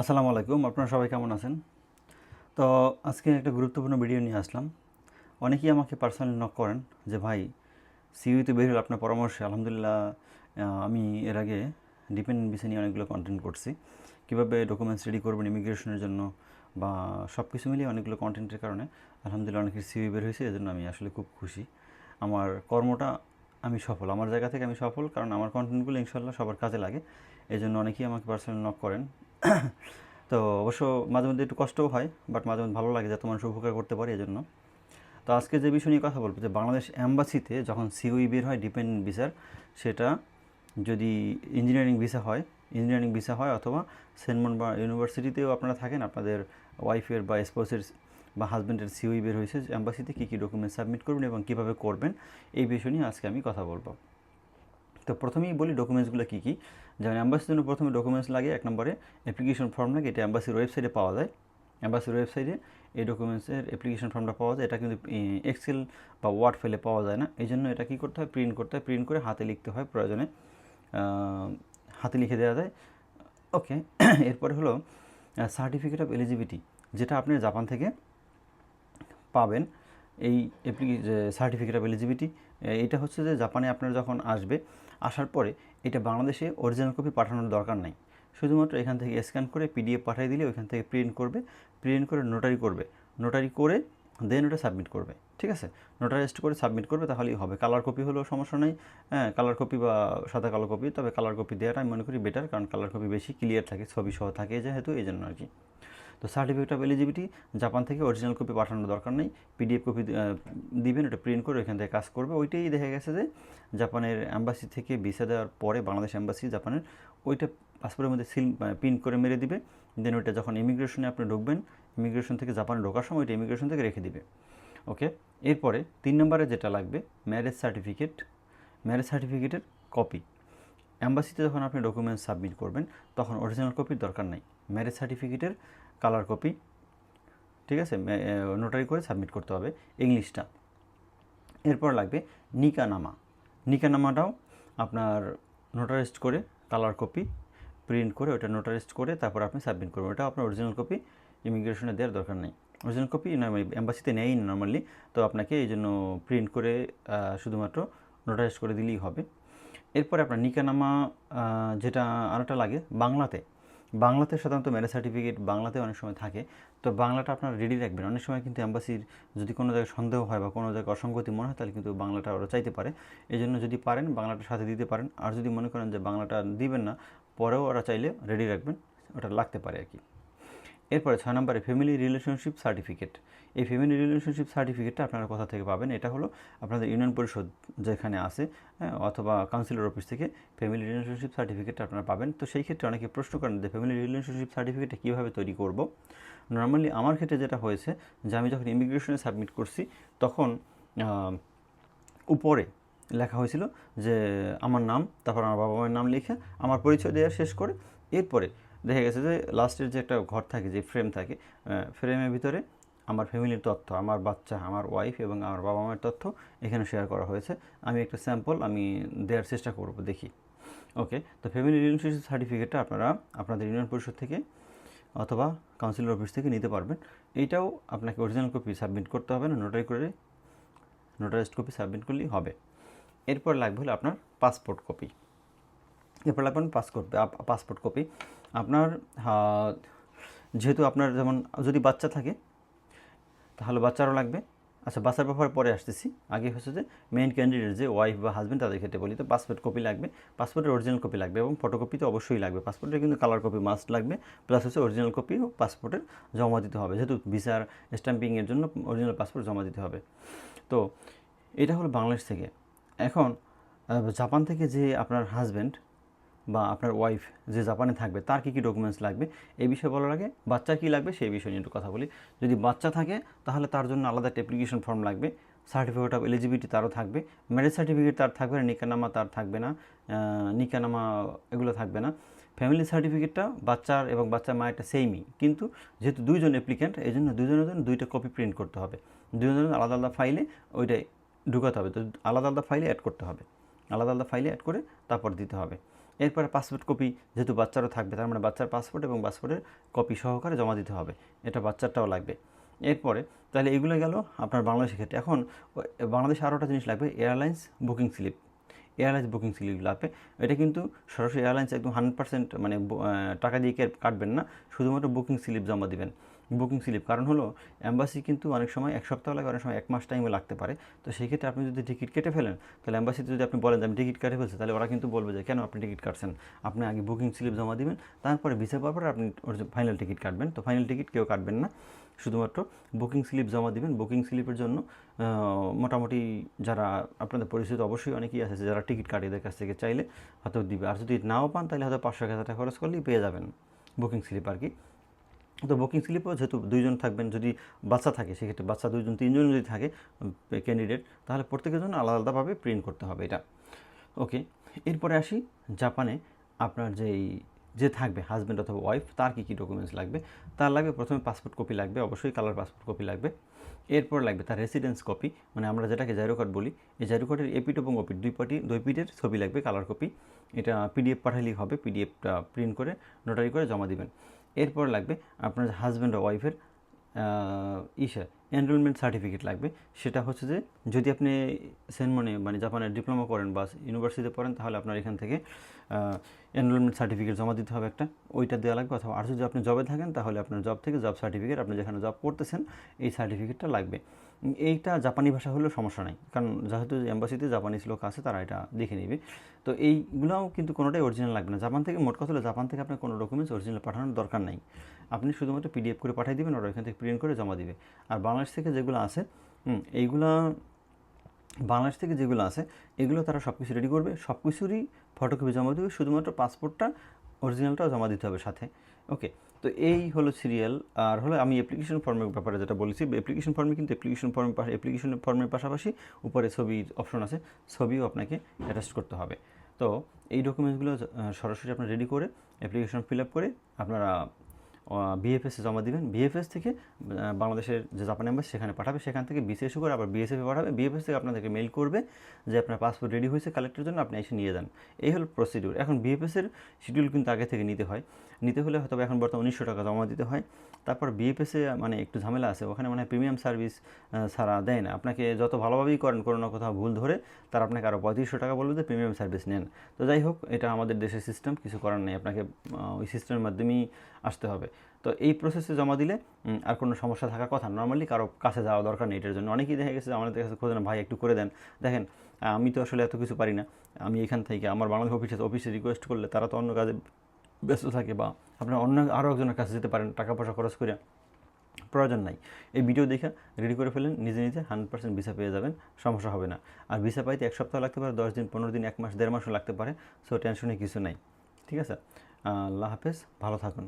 আসসালামু আলাইকুম, আপনারা সবাই কেমন আছেন? তো আজকে একটা গুরুত্বপূর্ণ ভিডিও নিয়ে আসলাম। অনেকেই আমাকে পার্সোনালি নক করেন যে, ভাই সিইউতে বের হল আপনার পরামর্শে আলহামদুলিল্লাহ আমি এর আগে ডিপেন্ডেন্ট বিষয় নিয়ে অনেকগুলো কন্টেন্ট করছি। কীভাবে ডকুমেন্টস রেডি করবেন ইমিগ্রেশনের জন্য? বা সব কিছু মিলিয়ে অনেকগুলো কন্টেন্টের কারণে আলহামদুলিল্লাহ অনেকের সিইউ বের হয়েছে, এজন্য আমি আসলে খুব খুশি। আমার কর্মটা আমি সফল, আমার জায়গা থেকে আমি সফল, কারণ আমার কন্টেন্টগুলো ইনশাল্লাহ সবার কাজে লাগে। এই জন্য অনেকেই আমাকে পার্সোনালি নক করেন। তো অবশ্য মাঝে মধ্যে একটু কষ্টও হয় বাট মাঝে মধ্যে ভালো লাগে যাতে মানুষ উপকার করতে পারি এজন্য। তো আজকে যে বিষয় নিয়ে কথা বলব, যে বাংলাদেশ অ্যাম্বাসিতে যখন সিওই বের হয় ডিপেন্ডেন্ট ভিসার, সেটা যদি ইঞ্জিনিয়ারিং ভিসা হয়, ইঞ্জিনিয়ারিং ভিসা হয় অথবা সেনমন বা ইউনিভার্সিটিতেও আপনারা থাকেন, আপনাদের ওয়াইফের বা স্পোসের বা হাজব্যান্ডের সিওই বের হয়েছে অ্যাম্বাসিতে কী কী ডকুমেন্ট সাবমিট করবেন এবং কীভাবে করবেন, এই বিষয় নিয়ে আজকে আমি কথা বলব। তো প্রথমেই বলি ডকুমেন্টসগুলো কী কী। যেমন অ্যাম্বাসির জন্য প্রথমে ডকুমেন্টস লাগে, এক নম্বরে অ্যাপ্লিকেশন ফর্ম লাগে এটা অ্যাম্বাসির ওয়েবসাইটে পাওয়া যায়। অ্যাম্বাসির ওয়েবসাইটে এই ডকুমেন্টসের অ্যাপ্লিকেশন ফর্মটা পাওয়া যায়। এটা কিন্তু এক্সেল বা ওয়ার্ড ফাইলে পাওয়া যায় না। এই জন্য এটা কী করতে হয়? প্রিন্ট করতে হয়। প্রিন্ট করে হাতে লিখতে হয় প্রয়োজনে। হাতে লিখে দেওয়া যায়। ওকে, এরপরে হলো সার্টিফিকেট অফ এলিজিবিলিটি যেটা আপনি জাপান থেকে পাবেন। এই সার্টিফিকেট অফ এলিজিবিলিটি এটা হচ্ছে যে, জাপানে আপনার যখন আসবে আসার পরে এটা বাংলাদেশে অরিজিনাল কপি পাঠানোর দরকার নাই। শুধুমাত্র এখান থেকে স্ক্যান করে পিডিএফ পাঠিয়ে দিলে ওইখান থেকে প্রিন্ট করবে প্রিন্ট করে নোটারি করবে। নোটারি করে দেন ওটা সাবমিট করবে, ঠিক আছে? নোটারাইজড করে সাবমিট করবে তাহলেই হবে। কালার কপি হলেও সমস্যা নেই। হ্যাঁ কালার কপি বা সাদা কালো কপি তবে কালার কপি দেওয়াটা আমি মনে করি বেটার কারণ কালার কপি বেশি ক্লিয়ার থাকে, ছবি সহ থাকে যেহেতু এই জন্য আর কি। তো সার্টিফিকেট অফ এলিজিবিলিটি জাপান থেকে অরিজিনাল কপি পাঠানোর দরকার নেই পিডিএফ কপি দিবেন, ওটা প্রিন্ট করে ওইখান থেকে কাজ করবে। ওইটাই দেখা গেছে যে জাপানের অ্যাম্বাসি থেকে ভিসা দেওয়ার পরে বাংলাদেশ অ্যাম্বাসি জাপানের ওইটা পাসপোর্টের মধ্যে সিল পিন করে মেরে দিবে। দেন ওইটা যখন ইমিগ্রেশনে আপনি ঢুকবেন ইমিগ্রেশন থেকে জাপানে ঢোকার সময় ওইটা ইমিগ্রেশন থেকে রেখে দিবে। ওকে এরপরে তিন নম্বরে যেটা লাগবে ম্যারেজ সার্টিফিকেট ম্যারেজ সার্টিফিকেটের কপি অ্যাম্বাসিতে যখন আপনি ডকুমেন্টস সাবমিট করবেন, তখন অরিজিনাল কপির দরকার নাই। ম্যারেজ সার্টিফিকেটের কালার কপি, ঠিক আছে? নোটারি করে সাবমিট করতে হবে ইংলিশটা এরপর লাগবে নিকানামা। নিকানামাটাও আপনার নোটারাইজড করে কালার কপি প্রিন্ট করে ওটা নোটারাইজড করে তারপর আপনি সাবমিট করবেন। ওটা আপনার অরিজিনাল কপি ইমিগ্রেশনে দেওয়ার দরকার নেই। অরিজিনাল কপি নর্মালি অ্যাম্বাসিতে নেয়ই না নর্মালি তো আপনাকে এই জন্য প্রিন্ট করে শুধুমাত্র নোটারাইজ করে দিলেই হবে। এরপরে আপনার নিকানামা যেটা আরেকটা লাগে, বাংলাতে বাংলাতে সাধারণত ম্যারেজ সার্টিফিকেট বাংলাতে অনেক সময় থাকে। তো বাংলাটা আপনারা রেডি রাখবেন। অনেক সময় কিন্তু অ্যাম্বাসির যদি কোনো জায়গায় সন্দেহ হয় বা কোনো জায়গায় অসঙ্গতি মনে হয়, তাহলে কিন্তু বাংলাটা ওরা চাইতে পারে। এই জন্য যদি পারেন, বাংলাটা সাথে দিতে পারেন। আর যদি মনে করেন যে বাংলাটা দিবেন না, পরেও ওরা চাইলে রেডি রাখবেন। ওটা লাগতে পারে আর কি। এরপরে ছয় নম্বরে ফ্যামিলি রিলেশনশিপ সার্টিফিকেট এই ফ্যামিলি রিলেশনশিপ সার্টিফিকেটটা আপনারা কোথা থেকে পাবেন? এটা হলো আপনাদের ইউনিয়ন পরিষদ যেখানে আছে হ্যাঁ, অথবা কাউন্সিলর অফিস থেকে ফ্যামিলি রিলেশনশিপ সার্টিফিকেটটা আপনারা পাবেন। তো সেই ক্ষেত্রে অনেকে প্রশ্ন করেন যে ফ্যামিলি রিলেশনশিপ সার্টিফিকেটটা কীভাবে তৈরি করব? নর্মালি আমার ক্ষেত্রে যেটা হয়েছে যে আমি যখন ইমিগ্রেশনে সাবমিট করছি তখন উপরে লেখা হয়েছিল যে আমার নাম তারপর আমার বাবা মায়ের নাম লিখে আমার পরিচয় দেওয়া শেষ করে এরপরে দেখা গেছে যে লাস্টের যে একটা ঘর থাকে, যে ফ্রেম থাকে ফ্রেমের ভিতরে আমার ফ্যামিলির তথ্য, আমার বাচ্চা, আমার ওয়াইফ এবং আমার বাবা মায়ের তথ্য এখানে শেয়ার করা হয়েছে। আমি একটা স্যাম্পল আমি দেওয়ার চেষ্টা করব, দেখি। ওকে তো ফ্যামিলি রিলেশনশিপ সার্টিফিকেটটা আপনারা আপনাদের ইউনিয়ন পরিষদ থেকে অথবা কাউন্সিলর অফিস থেকে নিতে পারবেন। এইটাও আপনাকে অরিজিনাল কপি সাবমিট করতে হবে না নোটারি করে নোটারাইজড কপি সাবমিট করলেই হবে। এরপর লাগবে হলো আপনার পাসপোর্ট কপি এরপর লাগবে পাসপোর্ট পাসপোর্ট কপি আপনার যেহেতু আপনার যেমন, যদি বাচ্চা থাকে, তাহলে বাচ্চারও লাগবে। আচ্ছা বাচ্চার ব্যাপারে পরে আসতেছি। আগে হচ্ছে যে মেইন ক্যান্ডিডেট যে ওয়াইফ বা হাজব্যান্ড তাদের ক্ষেত্রে বলি। তো পাসপোর্ট কপি লাগবে। পাসপোর্টের অরিজিনাল কপি লাগবে এবং ফটোকপি তো অবশ্যই লাগবে। পাসপোর্টের কিন্তু কালার কপি মাস্ট লাগবে। প্লাস হচ্ছে অরিজিনাল কপিও পাসপোর্টের জমা দিতে হবে। যেহেতু ভিসার স্ট্যাম্পিংয়ের জন্য অরিজিনাল পাসপোর্ট জমা দিতে হবে। তো এটা হলো বাংলাদেশ থেকে। এখন জাপান থেকে যে আপনার হাজব্যান্ড বা আপনার ওয়াইফ যে জাপানে থাকবে, তার কী কী ডকুমেন্টস লাগবে, এই বিষয়ে বলার আগে বাচ্চার কী লাগবে সেই বিষয় নিয়ে একটু কথা বলি। যদি বাচ্চা থাকে, তাহলে তার জন্য আলাদা একটা অ্যাপ্লিকেশন ফর্ম লাগবে। সার্টিফিকেট অফ এলিজিবিলিটি তারও থাকবে। ম্যারেজ সার্টিফিকেট তার থাকবে না, নিকানামা তার থাকবে না নিকানামা এগুলো থাকবে না। ফ্যামিলি সার্টিফিকেটটা বাচ্চার এবং বাচ্চার মায়েরটা সেমই কিন্তু যেহেতু দুইজন অ্যাপ্লিক্যান্ট এই জন্য দুজনের জন্য দুইটা কপি প্রিন্ট করতে হবে। দুজনের আলাদা আলাদা ফাইলে ওইটাই ঢুকাতে হবে। তো আলাদা আলাদা ফাইলে অ্যাড করতে হবে। আলাদা আলাদা ফাইলে অ্যাড করে তারপর দিতে হবে। এরপরে পাসপোর্ট কপি যেহেতু বাচ্চারও থাকবে, তার মানে বাচ্চার পাসপোর্ট এবং পাসপোর্টের কপি সহকারে জমা দিতে হবে। এটা বাচ্চারটাও লাগবে। এরপরে তাহলে এগুলো গেল আপনার বাংলাদেশের ক্ষেত্রে। এখন বাংলাদেশে আরও একটা জিনিস লাগবে, airlines booking slip. Airlines booking slip লাগবে। এটা কিন্তু সরাসরি এয়ারলাইন্স একদম হান্ড্রেড পার্সেন্ট মানে টাকা দিয়ে কাটবেন না, শুধুমাত্র বুকিং স্লিপ জমা দিবেন। Booking slip. কারণ হলো অ্যাম্বাসি কিন্তু অনেক সময় এক সপ্তাহ লাগে, অনেক সময় এক মাস টাইমে লাগতে পারে। তো সেই ক্ষেত্রে আপনি যদি টিকিট কেটে ফেলেন, তাহলে অ্যাম্বাসিতে যদি আপনি বলেন যে, আমি টিকিট কেটে ফেলছি তাহলে ওরা কিন্তু বলবে যে, কেন আপনি টিকিট কাটছেন? আপনি আগে বুকিং স্লিপ জমা দিবেন, তারপরে ভিসা পাওয়ার পরে আপনি ওর ফাইনাল টিকিট কাটবেন। তো ফাইনাল টিকিট কেউ কাটবেন না। শুধুমাত্র বুকিং স্লিপ জমা দিবেন। বুকিং স্লিপের জন্য মোটামুটি যারা আপনাদের পরিচিত, অবশ্যই অনেকেই আছে যারা টিকিট কাটে এদের কাছ থেকে চাইলে হয়তো দিবে। আর যদি নাও পান, তাহলে হয়তো পাঁচশো হাজার টাকা খরচ করলেই পেয়ে যাবেন বুকিং স্লিপ আর কি। তো বুকিং স্লিপও যেহেতু দুইজন থাকবেন, যদি বাচ্চা থাকে, সেক্ষেত্রে বাচ্চা দুইজন, তিনজন যদি থাকে ক্যান্ডিডেট তাহলে প্রত্যেকের জন্য আলাদা আলাদাভাবে প্রিন্ট করতে হবে এটা। ওকে এরপরে আসি জাপানে আপনার যেই, যে থাকবে হাজব্যান্ড অথবা ওয়াইফ তার কী কী ডকুমেন্টস লাগবে? তার লাগবে প্রথমে পাসপোর্ট কপি লাগবে, অবশ্যই কালার পাসপোর্ট কপি লাগবে। এরপর লাগবে তার রেসিডেন্স কপি মানে আমরা যেটাকে জাইরো কার্ড বলি, এই জাইরো কার্ডের এপিট এবং ওপিট দুই পাটি দুই পিটের ছবি লাগবে কালার কপি এটা পিডিএফ পাঠালেই হবে পিডিএফটা প্রিন্ট করে নোটারি করে জমা দিবেন। এরপর লাগবে আপনার হাজব্যান্ড আর ওয়াইফের ইসা এনরোলমেন্ট সার্টিফিকেট লাগবে। সেটা হচ্ছে যে, যদি আপনি সেনমনে মানে জাপানের ডিপ্লোমা করেন বা ইউনিভার্সিটিতে পড়েন, তাহলে আপনার এখান থেকে এনরোলমেন্ট সার্টিফিকেট জমা দিতে হবে একটা। ওইটা দেওয়া লাগবে অথবা আর যদি আপনি জবে থাকেন, তাহলে আপনার জব থেকে জব সার্টিফিকেট আপনি যেখানে জব করতেছেন, এই সার্টিফিকেটটা লাগবে। এইটা জাপানি ভাষা হলেও সমস্যা নাই। কারণ যেহেতু এম্বাসিতে জাপানিজ লোক আছে, তারা এটা দেখে নেবে। তো এইগুলোও কিন্তু কোনোটাই অরিজিনাল লাগবে না। জাপান থেকে, মোট কথা হলো জাপান থেকে আপনার কোনো ডকুমেন্টস অরিজিনাল পাঠানোর দরকার নাই। আপনি শুধুমাত্র পিডিএফ করে পাঠিয়ে দেবেন, ওরা এখান থেকে প্রিন্ট করে জমা দিবে। আর বাংলাদেশ থেকে যেগুলো আছে এইগুলা বাংলাদেশ থেকে যেগুলো আছে, এগুলো তারা সব কিছু রেডি করবে। সব কিছুরই ফটোকপি জমা দেবে। শুধুমাত্র পাসপোর্টটা অরিজিনালটাও জমা দিতে হবে সাথে। ওকে, তো এই হলো সিরিয়াল আর হলো আমি অ্যাপ্লিকেশন ফর্মের ব্যাপারে যেটা বলেছি অ্যাপ্লিকেশন ফর্মে কিন্তু অ্যাপ্লিকেশন ফর্ম অ্যাপ্লিকেশন ফর্মের পাশাপাশি উপরে ছবির অপশন আছে, ছবিও আপনাকে অ্যাটাচ করতে হবে। তো এই ডকুমেন্টসগুলো সরাসরি আপনার রেডি করে অ্যাপ্লিকেশন ফিল আপ করে আপনারা বিএফএসে জমা দিবেন। বিএফএস থেকে বাংলাদেশের যে জাপান এম্বাসি সেখানে পাঠাবে। সেখান থেকে বিসিএস করে আবার বিএসএফে পাঠাবে। বিএফএস থেকে আপনাদেরকে মেল করবে যে আপনার পাসপোর্ট রেডি হয়েছে কালেক্টের জন্য আপনি এসে নিয়ে যান। এই হলো প্রসিডিউর এখন বিএফএসের শিডিউল কিন্তু আগে থেকে নিতে হয়। নিতে হলে হয়তো এখন বর্তমানে উনিশশো টাকা জমা দিতে হয়। তারপর বিএফএসে মানে একটু ঝামেলা আছে। ওখানে মানে প্রিমিয়াম সার্ভিস ছাড়া দেয় না। আপনাকে যত ভালোভাবেই করেন, কোনো না কোথাও ভুল ধরে, তারা আপনাকে আরও পঁয়ত্রিশশো টাকা বলবে যে প্রিমিয়াম সার্ভিস নেন। তো যাই হোক, এটা আমাদের দেশের সিস্টেম কিছু করার নেই। আপনাকে ওই সিস্টেমের মাধ্যমেই আসতে হবে। তো এই প্রসেসে জমা দিলে আর কোনো সমস্যা থাকার কথা নর্মালি কারও কাছে যাওয়া দরকার নেই এটার জন্য। অনেকেই দেখা গেছে আমাদের কাছে খোঁজে না, ভাই, একটু করে দেন। দেখেন, আমি তো আসলে এত কিছু পারি না। আমি এখান থেকে আমার বাংলাদেশ অফিসে অফিসে রিকোয়েস্ট করলে তারা তো অন্য কাজে ব্যস্ত থাকে বা আপনার অন্য আরও একজনের কাছে যেতে পারেন টাকা পয়সা খরচ করে। প্রয়োজন নাই। এই ভিডিও দেখে রেডি করে ফেলেন নিজে নিজে হান্ড্রেড পার্সেন্ট ভিসা পেয়ে যাবেন, সমস্যা হবে না। আর ভিসা পাইতে এক সপ্তাহ লাগতে পারে, দশ দিন, পনেরো দিন, এক মাস, দেড় মাসও লাগতে পারে সো টেনশনে কিছু নাই। ঠিক আছে? আল্লাহ হাফেজ, ভালো থাকুন।